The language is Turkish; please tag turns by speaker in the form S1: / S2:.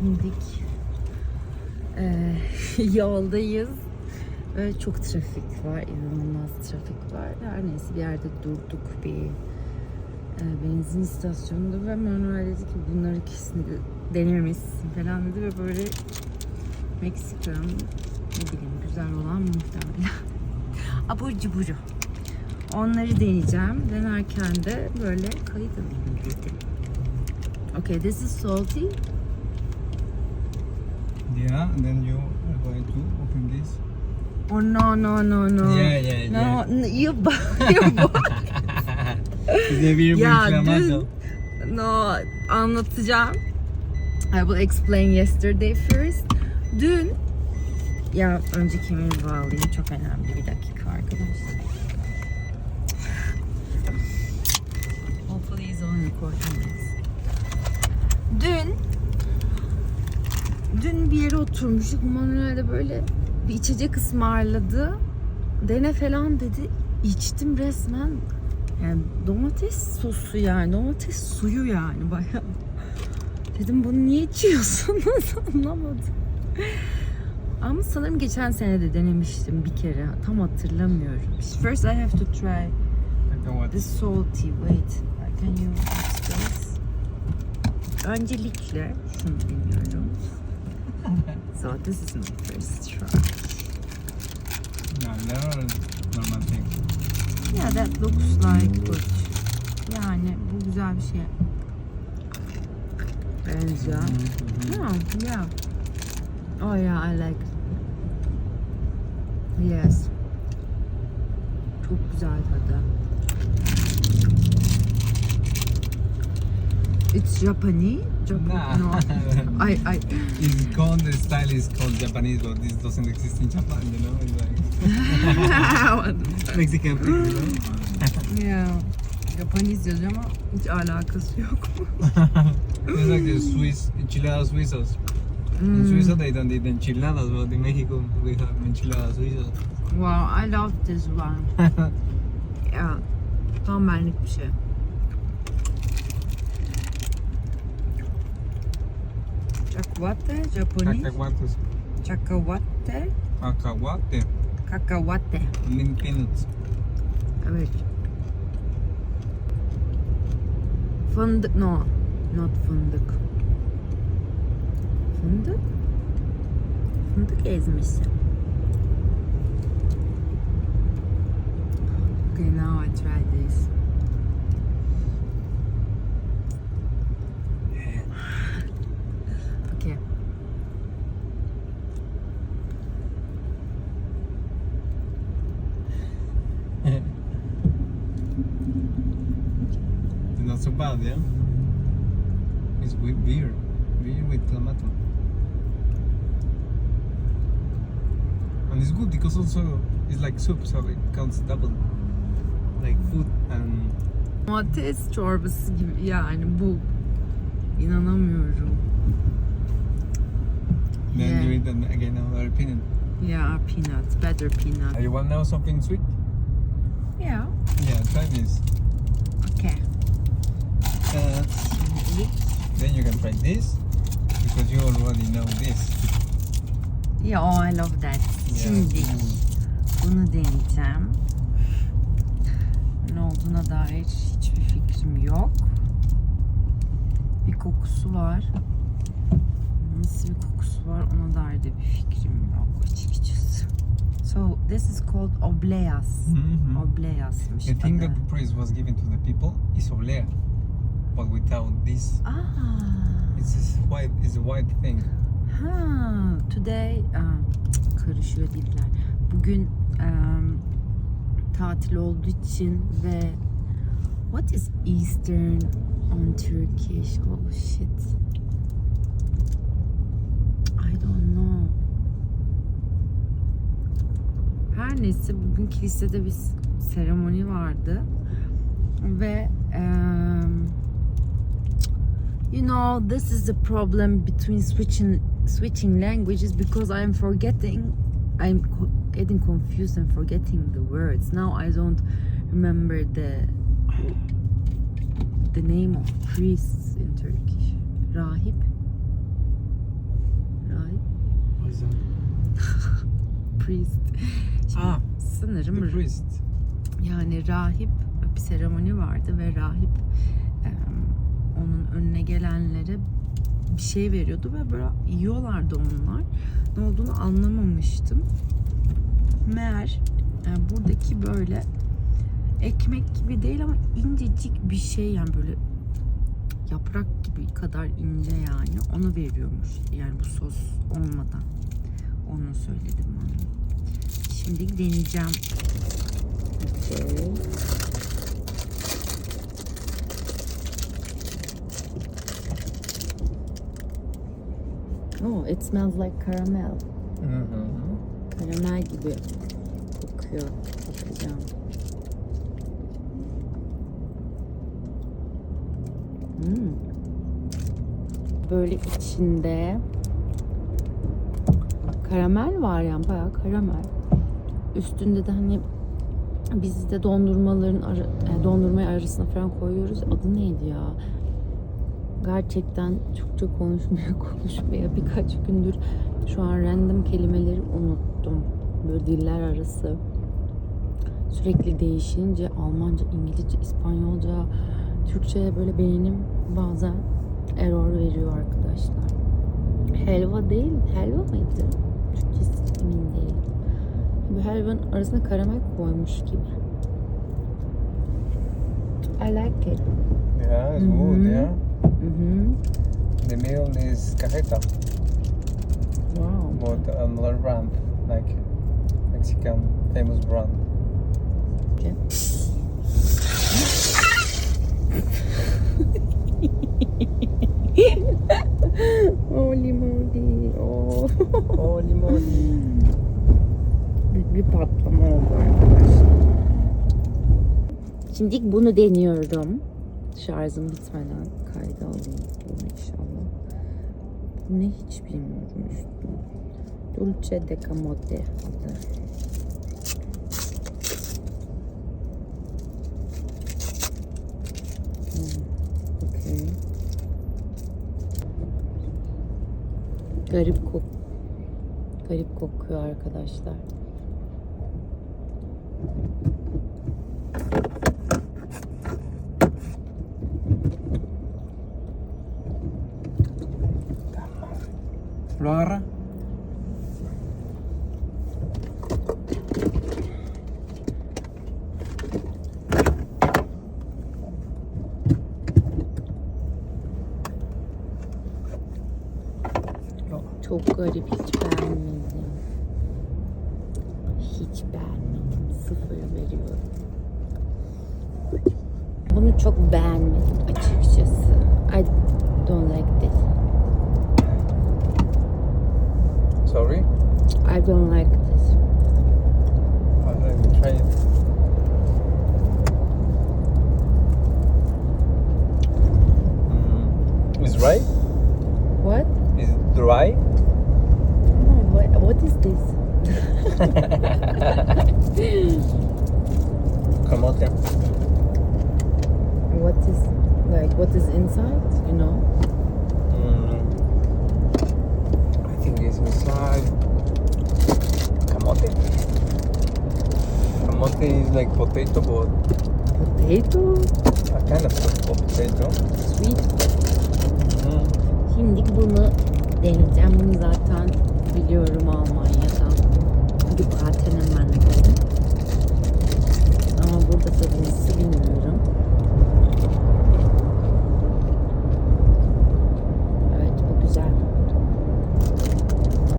S1: şimdilik e, yoldayız. Ve çok trafik var, inanılmaz trafik var. Her neyse bir yerde durduk bir e, benzin istasyonunda ve Manuel dedi ki bunları kesinlikle denemelisin falan dedi ve böyle Meksika'nın ne bileyim güzel olan muhtemelen abur cuburu. Onları deneyeceğim. Denerken de böyle kayıt alayım dedim. Okay, this is salty.
S2: Yeah, and then you are going to open this.
S1: Oh no no no no.
S2: Yeah, yeah,
S1: no,
S2: yeah.
S1: No, you bu- you Ya,
S2: inflammatory.
S1: dün- No, anlatacağım. I will explain yesterday first. Dün ya önce kemerimi bağlayayım çok önemli bir dakika arkadaşlar. Hopefully it's only recording this. Dün dün bir yere oturmuştuk. Manuel de böyle bir içecek ısmarladı. Dene falan dedi. İçtim resmen. Yani domates sosu yani. Domates suyu yani bayağı. Dedim bunu niye içiyorsunuz anlamadım. Ama sanırım geçen sene de denemiştim bir kere. Tam hatırlamıyorum. First I have to try the salty. Wait. Can you? Öncelikle şunu deniyorum. So this is my first try.
S2: No, never normal thing.
S1: Yeah, that looks like good. Yani bu güzel bir şey. Benziyor. Yeah, yeah. Oh yeah, I like. Yes. Çok güzel tadı. It's Japanese. Japan.
S2: Nah.
S1: No. I I.
S2: It's called the style is called Japanese, but this doesn't exist in Japan. You know, it's like Mexican thing. You know.
S1: yeah. Japanese ama hiç alakası yok.
S2: it's like the Swiss enchiladas suizas. In
S1: Mm.
S2: Suiza they don't eat enchiladas, but in Mexico we have enchiladas suizas.
S1: Wow, I love this one. ya tam benlik bir şey. Cacahuate, Japanese.
S2: Cacahuates.
S1: Cacahuate,
S2: Cacahuate.
S1: cacahuate.
S2: Mint peanuts.
S1: Evet. Fındık, no, not fındık. Fındık? Fındık ezmesi. Okay, now I try this. Okay.
S2: It's not so bad, yeah? It's with beer. Beer with clamato. And it's good because also it's like soup, so it counts double. Like food and
S1: Domates çorbası gibi yani bu. İnanamıyorum.
S2: then
S1: Yeah.
S2: you eat them again our peanut.
S1: Yeah, peanuts, better peanut.
S2: Uh, you want now something sweet?
S1: Yeah.
S2: Yeah, try this. Then you can try this because you already know this.
S1: Yeah, oh, I love that. Şimdi
S2: Mm.
S1: bunu deneyeceğim. Ne olduğuna dair hiçbir fikrim yok. Bir kokusu var. Nasıl bir kokusu var ona dair de bir fikrim yok açıkçası. So this is called obleas.
S2: Mhm.
S1: Obleyasmış
S2: The thing that the priest was giving to the people is oblea, but without this,
S1: Aa,
S2: it's this white. It's a white thing.
S1: ha, today cık, karışıyor diller. Bugün em, tatil olduğu için ve what is Eastern on Turkish? Oh shit. I don't know. Her neyse bugün kilisede bir seremoni vardı ve em, you know this is the problem between switching switching languages because I'm forgetting I'm co- getting confused and forgetting the words now I don't remember the the name of priests in Turkish rahip
S2: is that?
S1: Priest. Şimdi
S2: Ah,
S1: sanırım
S2: The priest.
S1: yani rahip bir seremoni vardı ve rahip önüne gelenlere bir şey veriyordu ve böyle yiyorlardı onlar. Ne olduğunu anlamamıştım. Meğer e, buradaki böyle ekmek gibi değil ama incecik bir şey yani böyle yaprak gibi kadar ince yani onu veriyormuş. Yani bu sos olmadan. Onu söyledim bana. Şimdi deneyeceğim. Okay. Oh, it smells like caramel.
S2: Mm-hmm.
S1: Karamel gibi kokuyor. Bakacağım. Hmm. Böyle içinde karamel var yani bayağı karamel. Üstünde de hani biz de dondurmaların ara, e, dondurmayı arasına falan koyuyoruz. Adı neydi ya? Gerçekten Türkçe konuşmaya konuşmaya birkaç gündür şu an random kelimeleri unuttum. Böyle diller arası. Sürekli değişince Almanca, İngilizce, İspanyolca, Türkçe'ye böyle beynim bazen error veriyor arkadaşlar. Helva değil, helva mıydı? Türkçesi emin değilim. Bu helvanın arasına karamel koymuş gibi. I like it.
S2: Yeah, it's good, yeah.
S1: Mhm.
S2: The middle is cajeta,
S1: Wow.
S2: but another brand, like Mexican famous brand.
S1: Okay. Holy moly. Oh.
S2: Holy moly.
S1: Büyük bir patlama oldu arkadaşlar. Şimdi bunu deniyorum. Şarjım bitmeden kayda alayım inşallah. Ne hiç bilmiyorum üstüne. Dulce de camote adı. Hmm, okey. Garip kok garip kokuyor arkadaşlar.
S2: ¿Lo agarra?
S1: Çok garip hiç beğenmedim. Hiç beğenmedim. Sıfır veriyorum. Bunu çok beğenmedim açıkçası. I don't like
S2: Sorry?
S1: I don't like this.
S2: Uh, let me try it. Mm. It's right?
S1: What?
S2: Is it dry?
S1: Oh, what, what is this?
S2: Camote.
S1: What is like what is inside? You know?
S2: Like potato, but
S1: Potato?
S2: a kind of potato.
S1: Sweet.
S2: Mm.
S1: Şimdi bunu deneyeceğim. Bunu zaten biliyorum Almanya'dan. Gebratenem ben de. Ama burada tabii